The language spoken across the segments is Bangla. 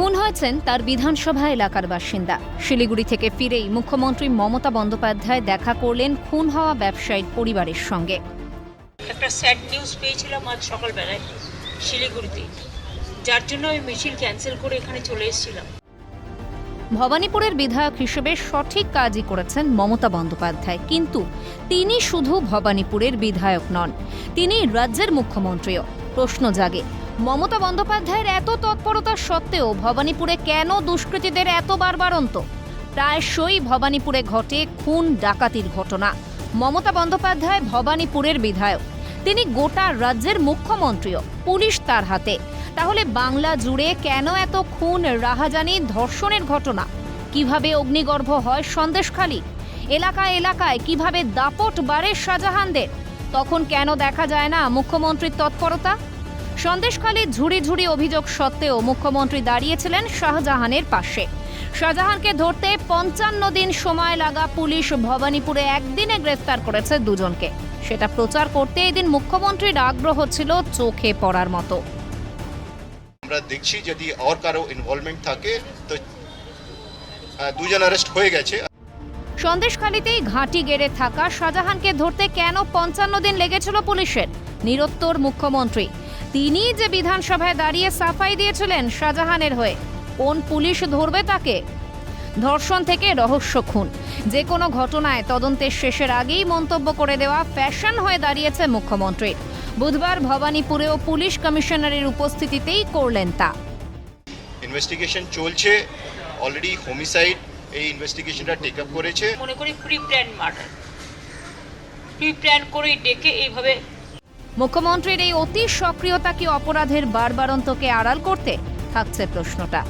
খুন হয়েছেন তার বিধানসভা এলাকার বাসিন্দা। শিলিগুড়ি থেকে ফিরেই মুখ্যমন্ত্রী মমতা বন্দ্যোপাধ্যায় দেখা করলেন খুন হওয়া ব্যবসায়ীর পরিবারের সঙ্গে। একটা স্যাড নিউজ পেয়েছিলাম আজ সকালবেলায় শিলিগুড়িতে যার জন্য আমি মিছিল ক্যান্সেল করে এখানে চলে এসেছিলাম। ভবানীপুরের বিধায়ক হিসেবে সঠিক কাজই করেছেন মমতা বন্দ্যোপাধ্যায় কিন্তু তিনি শুধু ভবানীপুরের বিধায়ক নন তিনি রাজ্যের মুখ্যমন্ত্রীও। প্রশ্ন জাগে মমতা বন্দ্যোপাধ্যায়ের এত তৎপরতা সত্ত্বেও ভবানীপুরে কেন দুষ্কৃতীদের এত বারবারন্ত প্রায়শই ভবানীপুরে ঘটে খুন ডাকাতির ঘটনা। মমতা বন্দ্যোপাধ্যায় ভবানীপুরের বিধায়ক। তিনি গোটা রাজ্যের মুখ্যমন্ত্রীও। পুলিশ তার হাতে। তাহলে বাংলা জুড়ে কেন এত খুন, রাহাজানি, ধর্ষণের ঘটনা? কীভাবে অগ্নিগর্ভ হয় সন্দেশখালী? এলাকায় এলাকায় কীভাবে দাপট বাড়ে শাহজাহানদের? তখন কেন দেখা যায় না মুখ্যমন্ত্রীর তৎপরতা? সন্দেশখালী ঝুড়ি ঝুড়ি অভিযোগ সত্ত্বেও মুখ্যমন্ত্রী দাঁড়িয়েছিলেন শাহজাহানের পাশে। শাহজাহানকে ধরতে পঞ্চান্ন দিন সময় লাগা পুলিশ ভবানীপুরে একদিনে গ্রেফতার করেছে দুজনকে। সেটা প্রচার করতে এদিন মুখ্যমন্ত্রীর আগ্রহ ছিল চোখে পড়ার মতো। আমরা দেখছি যদি আর কারও ইনভলভমেন্ট থাকে তো দুজন অ্যারেস্ট হয়ে গেছে। সন্দেশখালীতেই ঘাঁটি গেড়ে থাকা শাহজাহানকে ধরতে কেন পঞ্চান্ন দিন লেগেছিল পুলিশের? নিরত্তর মুখ্যমন্ত্রী। তিনি যে বিধানসভায় দাঁড়িয়ে সাফাই দিয়েছিলেন শাহজাহানের হয়ে কোন পুলিশ ধরবে তাকে? ধর্ষণ থেকে রহস্য খুন। যে কোনো ঘটনায় তদন্তের শেষের আগেই মন্তব্য করে দেওয়া ফ্যাশন হয়ে দাঁড়িয়েছে মুখ্যমন্ত্রী। বুধবার ভবানীপুরেও পুলিশ কমিশনারের উপস্থিতিতেই করলেন তা। ইনভেস্টিগেশন চলছে অলরেডি হোমিসাইড এই ইনভেস্টিগেশনটা টেক আপ করেছে। মনে করি pre plan murder pre plan করে ডেকে এইভাবে মুখ্যমন্ত্রীর এই অতি সক্রিয়তা কি অপরাধের বারবারন্তকে আড়াল করতে থাকছে প্রশ্নটা।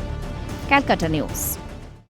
ক্যালকাটা নিউজ।